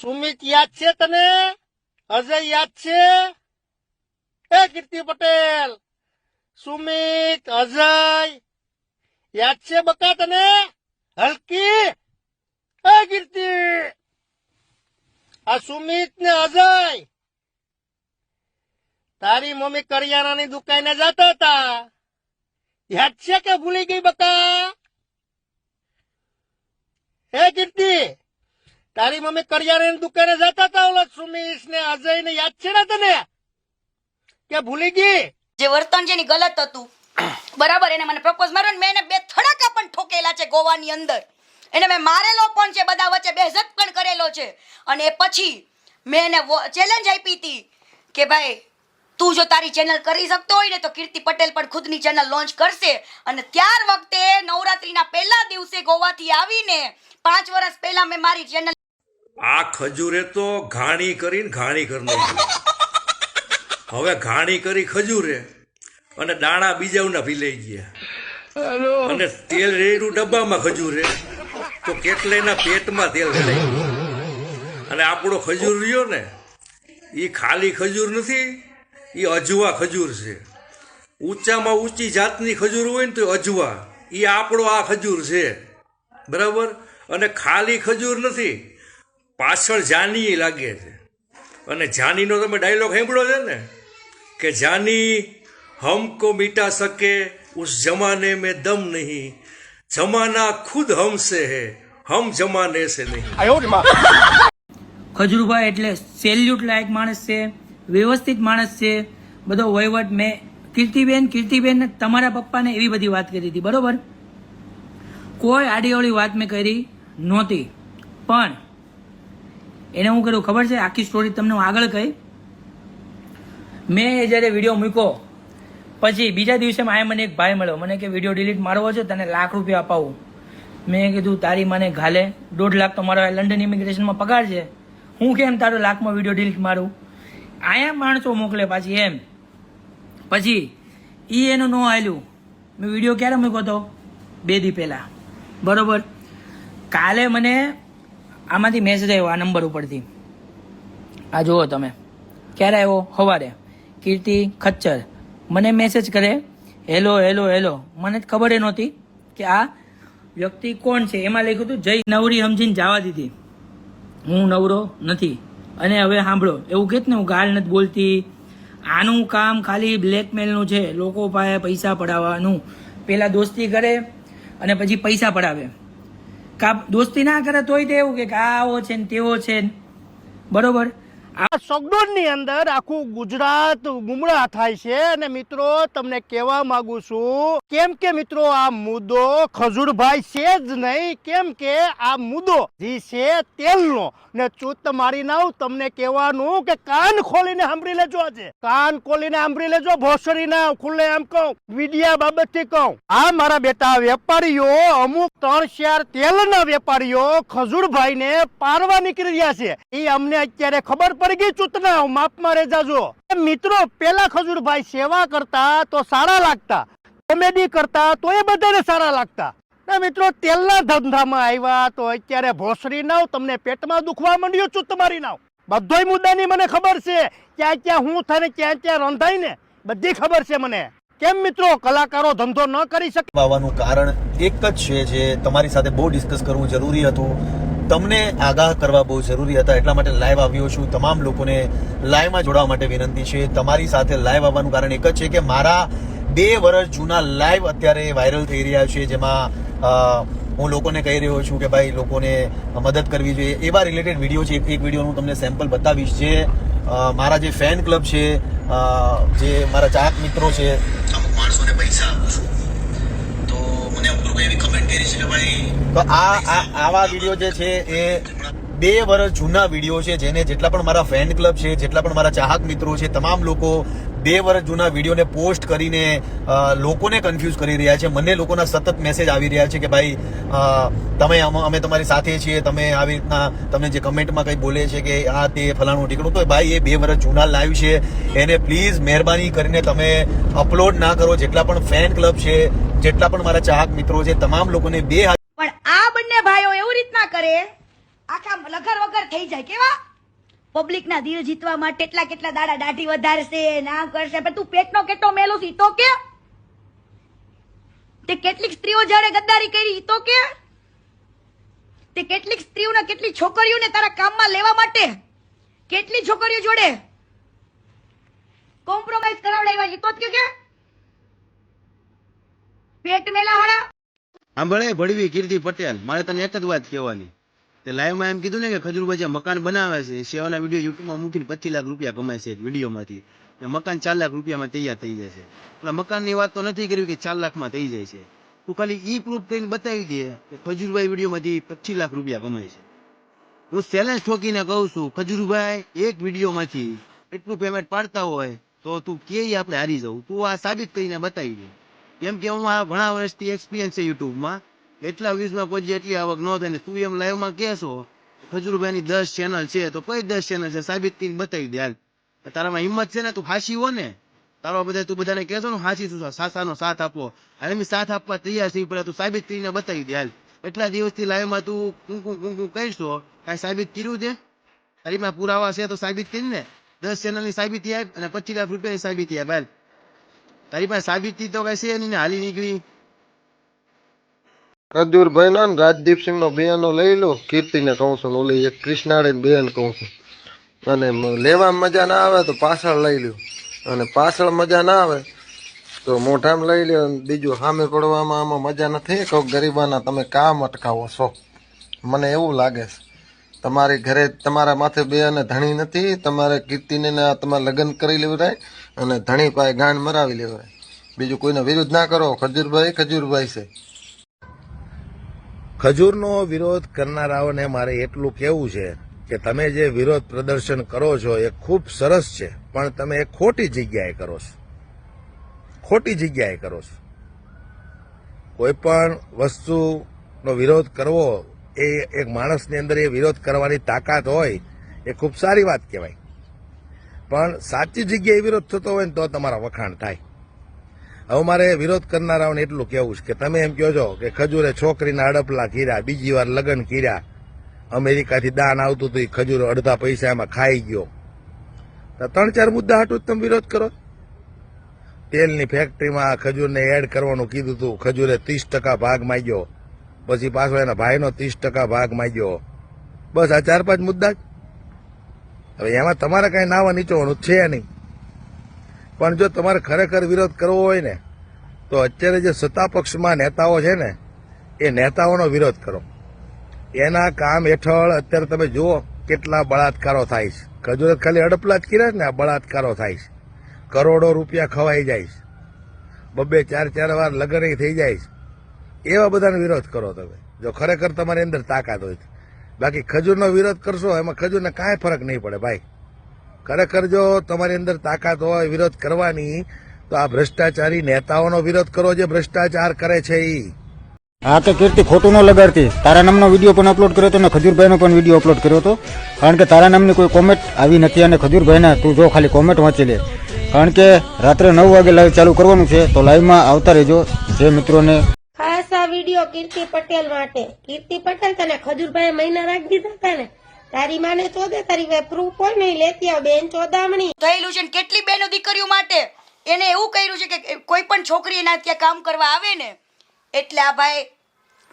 સુમિત યાદ છે તને? અજય યાદ છે? એ કીર્તિ પટેલ. સુમિત, અજય, યાદ છે બકા તને? હલકી? એ કીર્તિ. આ સુમિત ને અજય. તારી મમ્મી કરિયાણાની દુકાને જતા હતા. યાદ છે કે ભૂલી ગઈ બકા? હે કીર્તિ. તારી મમ્મી કરિયાણાની દુકાને જતા હતા ઓલા સુમિત ને અજય ને યાદ છે ને તને? કે ભૂલી ગઈ? જે વર્તન જેની ગલત હતું. બરાબર, એને મને પ્રપોઝ માર્યો મેં એને બે થડાકા પણ ઠોકેલા છે ગોવાની અંદર. એને મેં મારેલો પણ છે, બધા વચ્ચે બેહજત પણ કરેલો છે. અને એ પછી મેં એને ચેલેન્જ આપી હતી કે ભાઈ, તું જો તારી ચેનલ કરી શકતો હોય ને તો કીર્તિ પટેલ પણ ખુદની ચેનલ લોન્ચ કરશે. અને ત્યાર વખતે નવરાત્રીના પહેલા દિવસે ગોવાથી આવીને પાંચ વર્ષ પહેલા મેં મારી ચેનલ આ ખજૂરે તો ઘાણી કરીને ઘાણી કરી નાખી હવે ઘાણી કરી ખજૂરે અને દાણા બીજાના ભીલાઈ ગયા. અને તેલ રેડું ડબ્બામાં ખજૂરે. તો કેટલાયના પેટમાં તેલ રેડાઈ ગયું અને આપણો ખજૂર રહ્યો ને એ ખાલી ખજૂર નથી એ અજવા ખજૂર છે. ઊંચામાં ઊંચી જાતની ખજૂર હોય ને તો અજવા. એ આપણો આ ખજૂર છે. બરાબર? અને ખાલી ખજૂર નથી પાછળ જાની લાગે છે. અને જાનીનો તમે ડાયલોગ સાંભળો છે ને કે જાની હમકો મિટા સકે ઉસ જમાને મેં દમ નહીં. જમાના ખુદ હમસે હે હમ જમાને સે નહીં. ખજૂરભાઈ એટલે સેલ્યુટ લાયક માણસ છે વ્યવસ્થિત માણસ છે. બધો વહીવટ મેં કીર્તિબેન કીર્તિબેન તમારા પપ્પાને એવી બધી વાત કરી હતી બરોબર? કોઈ આડીઓળી વાત મેં કરી નહોતી. પણ એને હું કર્યું? ખબર છે? આખી સ્ટોરી તમને હું આગળ કહી. મેં એ જ્યારે વીડિયો મૂક્યો, પછી બીજા દિવસે માએ મને એક ભાઈ મળ્યો. મને કે વીડિયો ડિલીટ મારવો છે, તને લાખ રૂપિયા અપાવું. મેં કીધું, તારી મને ઘાલે. દોઢ લાખ તો મારો લંડન ઇમિગ્રેશનમાં પગાર છે. હું કેમ તારો લાખમાં વીડિયો ડિલીટ મારું? આયા માણસો મોકલે પાછી એમ. પછી એ એનું ન આવેલું મેં વીડિયો ક્યારે મૂક્યો હતો બે દી પહેલાં. બરોબર. કાલે મને આમાંથી મેસેજ આવ્યો આ નંબર ઉપરથી. આ જુઓ તમે. ક્યારે આવ્યો? સવારે. કીર્તિ ખચ્ચર. મને મેસેજ કરે હેલો હેલો હેલો મને જ ખબર એ નહોતી કે આ વ્યક્તિ કોણ છે? એમાં લખ્યું હતું, જય નવરી સમજીને જવા દીધી. હું નવરો નથી. અને હવે સાંભળો, એવું કહે ને હું ગાળ નથી બોલતી? આનું કામ ખાલી બ્લેકમેલનું છે. લોકો પાસે પૈસા પડાવવાનું. પહેલાં દોસ્તી કરે અને પછી પૈસા પડાવે. કા દોસ્તી ના કરે તોય તે એવું કે આવો છે ને તેવો છે ને. બરોબર? આ લોકડાઉનની અંદર આખું ગુજરાત ગુમરાહ થાય છે અને મિત્રો, તમને કહેવા માંગુ છું, કેમ કે મિત્રો, આ મુદ્દો ખજૂરભાઈ છે જ નહીં, કેમ કે આ મુદ્દો જે છે તેલનો. ને ચૂત મારી નાવ, તમને કહેવાનું કે કાન ખોલીને સાંભળી લેજો આજે. કાન ખોલીને સાંભળી લેજો ભોસરી ના ખુલ્લે એમ કહું, મીડિયા બાબતથી કહું. આ મારા બેટા વેપારીઓ, અમુક ત્રણ ચાર તેલના વેપારીઓ ખજૂરભાઈને પારવા નીકળી રહ્યા છે. એ અમને અત્યારે ખબર પડી ગઈ ચૂતના માપમાં રેજાજો જાજો. મિત્રો, પેલા ખજૂરભાઈ સેવા કરતા તો સારા લાગતા. કોમેડી કરતા તો એ બધાને સારા લાગતા. મિત્રો, તેલના ધંધામાં આવ્યા તો અત્યારે ભોસરી નાવ, તમને પેટમાં દુખવા માંડ્યું ચૂત મારી નાવ. બધોય મુદ્દાની મને ખબર છે. ક્યાં ક્યાં હું થાય ક્યાં ક્યાં રંધાય ને બધી ખબર છે મને. કેમ મિત્રો, કલાકારો ધંધો ન કરી શકે? આવવાનું કારણ એક જ છે જે તમારી સાથે બહુ ડિસ્કસ કરવું જરૂરી હતું. તમને આગાહ કરવા બહુ જરૂરી હતા. એટલા માટે લાઈવ આવ્યો છું. તમામ લોકોને લાઈવમાં જોડાવા માટે વિનંતી છે. તમારી સાથે લાઈવ આવવાનું કારણ એક જ છે કે મારા બે વર્ષ જૂના લાઈવ અત્યારે વાયરલ થઈ રહ્યા છે. જેમાં હું લોકોને કહી રહ્યો છું કે ભાઈ લોકોને મદદ કરવી જોઈએ. એવા રિલેટેડ વીડિયો છે. એક વીડિયો હું તમને સેમ્પલ બતાવીશ. જે મારા જે ફેન ક્લબ છે જે મારા ચાહક મિત્રો છે અમુક માણસોને પૈસા આપું છું મને લોકો એવી કમેન્ટ કરી છે કે ભાઈ તો આ આ આવા વીડિયો જે છે એ બે વર્ષ જૂના વીડિયો છે જેને જેટલા પણ મારા ફેન ક્લબ છે, જેટલા પણ મારા ચાહક મિત્રો છે, તમામ લોકો બે વર્ષ જૂના વિડીયોને પોસ્ટ કરીને લોકોને કન્ફ્યુઝ કરી રહ્યા છે. મને લોકોના સતત મેસેજ આવી રહ્યા છે કે ભાઈ તમે અમ- તમારી સાથે છીએ, તમે આવી રીતના તમને જે કમેન્ટમાં કંઈ બોલે છે કે આ તે ફલાણું ઠીકણું તો ભાઈ એ બે વર્ષ જૂના લાઈવ છે. એને પ્લીઝ મહેરબાની કરીને તમે અપલોડ ના કરો. જેટલા પણ ફેન ક્લબ છે, જેટલા પણ મારા ચાહક મિત્રો છે, તમામ લોકોને બે પણ આ બંને ભાઈઓ એવું રીતના કરે, આખા લગર વગર થઈ જાય કેવા? પબ્લિકના દિલ જીતવા માટે કેટલા કેટલા દાડા દાઢી વધારશે ના કરશે, પણ તું પેટનો કેટલો મેલો છે તો કે. તે કેટલીક સ્ત્રીઓ જ્યારે ગદ્દારી કરી તો કે. તે કેટલીક સ્ત્રીઓને કેટલી છોકરીઓને તારા કામમાં લેવા માટે કેટલી છોકરીઓ જોડે કોમ્પ્રોમાઇઝ કરાવડાવ્યા તો કે કે. પેટ મેલા હોડા સાંભળે ભડવી કીર્તિ પટેલ, મારે તને એક જ વાત કહેવાની. તે લાઈવમાં એમ કીધું ને કે ખજૂરભાઈ જે મકાન બનાવે છે. સેવાના વીડિયો યુટ્યુબમાં મૂકીને પચીસ લાખ રૂપિયા કમાય છે વિડીયોમાંથી મકાન ચાર લાખ રૂપિયામાં તૈયાર થઈ જાય છે. એટલે મકાનની વાત તો નથી કરી કે ચાર લાખમાં થઈ જાય છે. તું ખાલી ઈ પ્રૂફ કરીને બતાવી દે કે ખજૂરભાઈ વિડીયોમાંથી પચીસ લાખ રૂપિયા કમાય છે. હું ચેલેન્જ ઠોકીને કહું છું, ખજૂરભાઈ, એક વિડીયોમાંથી એટલું પેમેન્ટ પાડતા હોય તો તું કે આપણે હારી જવું? તું આ સાબિત કરીને બતાવી દે. કેમ કે હું આ ઘણા વર્ષથી એક્સપિરિયન્સ છે યુટ્યુબમાં એટલા વ્યૂઝમાં પહોંચી એટલી આવક ન થાય તું એમ લાઈવમાં કહેશો, ખજૂરભાઈની દસ ચેનલ છે, તો કઈ દસ ચેનલ છે સાબિત કરીને બતાવી દે તારામાં હિંમત છે ને, તું હાસી હો ને. તારો બધા તું બધાને કહેશો ને હાસી શું સાસાનો સાથ આપો. હાલ મેં સાથ આપવા તૈયાર છે પેલા તું સાબિત કરીને બતાવી દે એટલા દિવસથી લાઈવમાં તું કુંકું કુંકું કહીશો, કાંઈ સાબિત કર્યું છે? તારીમાં પુરાવા છે તો સાબિત કરી ને. દસ ચેનલની સાબિતી આપ અને પચીસ લાખ રૂપિયાની સાબિતી આપ તારી પાસે સાબિતી તો કઈ છે નહીં હાલી નીકળી. ખજૂરભાઈ નો રાજદીપસિંહ નો બેનો લઈ લો, કીર્તિને કહું છું, ઓલી એક કૃષ્ણાળી બેન કહું છું. અને લેવા મજા ના આવે તો પાછળ લઈ લ્યો. અને પાછળ મજા ના આવે તો મોઢામાં લઈ લ્યો બીજું સામે પડવામાં આમાં મજા નથી. કહું, ગરીબાના તમે કામ અટકાવો છો. મને એવું લાગે છે. તમારી ઘરે, તમારા માથે બે અને ધણી નથી, તમારે કીર્તિને તમારે લગ્ન કરી લેવરાય અને ધણી પાસે ગાંડ મરાવી લેવરાય. બીજું કોઈને વિરુદ્ધ ના કરો. ખજૂરભાઈ ખજૂરભાઈ છે. ખજૂરનો વિરોધ કરનારાઓને મારે એટલું કહેવું છે કે તમે જે વિરોધ પ્રદર્શન કરો છો એ ખૂબ સરસ છે, પણ તમે એ ખોટી જગ્યાએ કરો છો. ખોટી જગ્યાએ કરો છો. કોઈ પણ વસ્તુનો વિરોધ કરવો એ એક માણસની અંદર એ વિરોધ કરવાની તાકાત હોય એ ખૂબ સારી વાત કહેવાય. પણ સાચી જગ્યાએ વિરોધ થતો હોય ને તો તમારા વખાણ થાય. હવે મારે વિરોધ કરનારાઓને એટલું કહેવું છે કે તમે એમ કહો છો કે ખજૂરે છોકરીના અડપલા કીર્યા બીજી વાર લગ્ન કર્યા અમેરિકાથી દાન આવતું હતું ખજૂર અડધા પૈસા એમાં ખાઈ ગયો. તો ત્રણ ચાર મુદ્દા હાટું તમે વિરોધ કરો. તેલની ફેક્ટરીમાં ખજૂરને એડ કરવાનું કીધું હતું ખજૂરે ત્રીસ ટકા ભાગ માંગ્યો. પછી પાછો એના ભાઈનો ત્રીસ ટકા ભાગ માંગ્યો. બસ આ ચાર પાંચ મુદ્દા જ. હવે એમાં તમારે કઈ નાવા નીચોવાનું છે નહીં. પણ જો તમારે ખરેખર વિરોધ કરવો હોય ને, તો અત્યારે જે સત્તા પક્ષમાં નેતાઓ છે ને, એ નેતાઓનો વિરોધ કરો. એના કામ હેઠળ અત્યારે તમે જુઓ કેટલા બળાત્કારો થાય છે. ખજૂરત ખાલી અડપલા જ કર્યા ને બળાત્કારો થાય છે. કરોડો રૂપિયા ખવાઈ જાય છે. બબે ચાર ચાર વાર લગ્ન થઈ જાય છે. એવા બધાનો વિરોધ કરો તમે. જો ખરેખર તમારી અંદર તાકાત હોય બાકી ખજૂરનો વિરોધ કરશો, એમાં ખજૂરને કાંઈ ફરક નહીં પડે, ભાઈ. ખરેખર જો તમારી અંદર તાકાત હોય વિરોધ કરવાની તો આ ભ્રષ્ટાચારી નેતાઓનો વિરોધ કરો જે ભ્રષ્ટાચાર કરે છે એ હા કે કીર્તિ ખોટું ન લગાડતી. તારા નામનો વીડિયો પણ અપલોડ કર્યો હતો અને ખજૂરભાઈનો પણ વીડિયો અપલોડ કર્યો હતો. કારણ કે તારા નામની કોઈ કોમેન્ટ આવી નથી અને ખજૂરભાઈના તું જો ખાલી કોમેન્ટ વાંચી લે. કારણ કે રાત્રે નવ વાગે લાઈવ ચાલુ કરવાનું છે તો લાઈવમાં આવતા રહેજો. જે મિત્રોને ખાસ આ વીડિયો કીર્તિ પટેલ માટે. કીર્તિ પટેલ તને ખજૂરભાઈ મહિના રાખી દીધા હતા ને? તારી માને ચોદે તારી પ્રૂફ હોય નહીં લેતી આવ બેન ચોદામણી. થયેલું છે કેટલી બહેનો દીકરીઓ માટે? એને એવું કર્યું છે કે કોઈ પણ છોકરી એના ત્યાં કામ કરવા આવે ને, એટલે આ ભાઈ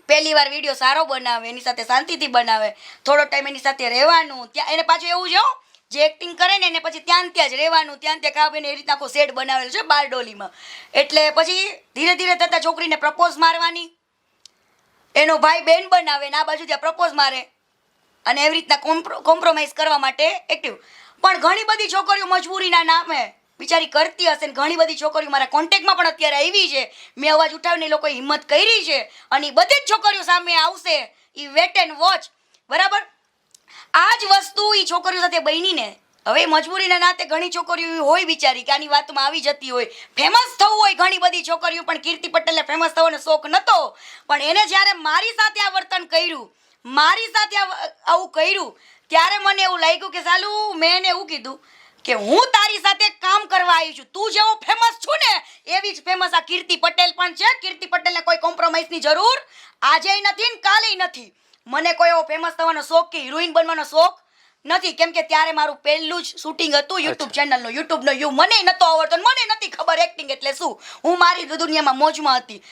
પહેલી વાર વીડિયો સારો બનાવે, એની સાથે શાંતિથી બનાવે, થોડો ટાઈમ એની સાથે રહેવાનું, ત્યાં એને પાછું એવું છે જે એક્ટિંગ કરે ને એને પછી ત્યાં ત્યાં જ રહેવાનું, ત્યાં ત્યાં ખાવ એ રીતના આખો સેટ બનાવેલો છે બારડોલીમાં. એટલે પછી ધીરે ધીરે થતાં છોકરીને પ્રપોઝ મારવાની. એનો ભાઈ બેન બનાવે ને આ બાજુ ત્યાં પ્રપોઝ મારે. અને એવી રીતના કોમ્પ્રોમાઇઝ કરવા માટે એક્ટિવ પણ ઘણી બધી છોકરીઓ મજબૂરીના નામે બિચારી કરતી હશે ને ઘણી બધી છોકરીઓ મારા કોન્ટેક્ટમાં પણ અત્યારે આવી છે. મેં અવાજ ઉઠાવીને લોકોએ હિંમત કરી છે અને એ બધી જ છોકરીઓ સામે આવશે. એ વેટ એન્ડ વોચ બરાબર? આ જ વસ્તુ એ છોકરીઓ સાથે બનીને. હવે મજબૂરીના નાતે ઘણી છોકરીઓ હોય બિચારી કે આની વાતમાં આવી જતી હોય. ફેમસ થવું હોય ઘણી બધી છોકરીઓ, પણ કીર્તિ પટેલને ફેમસ થવાનો શોખ નહોતો પણ એને જ્યારે મારી સાથે આ વર્તન કર્યું મારી સાથે આવું કર્યું ત્યારે મને એવું લાગ્યું કે સાલું મેં એને એવું કીધું કે હું તારી સાથે કામ કરવા આવી છું. તું જેવો ફેમસ છું ને એવી જ ફેમસ આ કીર્તિ પટેલ પણ છે. કીર્તિ પટેલને કોઈ કોમ્પ્રોમાઇઝની જરૂર આજે નથી ને કાલે નથી. મને કોઈ એવો ફેમસ થવાનો શોખ કે હિરોઈન બનવાનો શોખ નથી. કેમ કે ત્યારે મારું પહેલું જ શૂટિંગ હતું યુટ્યુબ ચેનલનું યુટ્યુબનો યુ મને નહોતો આવડતો મને નથી ખબર એક્ટિંગ એટલે શું. હું મારી દુનિયામાં મોજમાં હતી.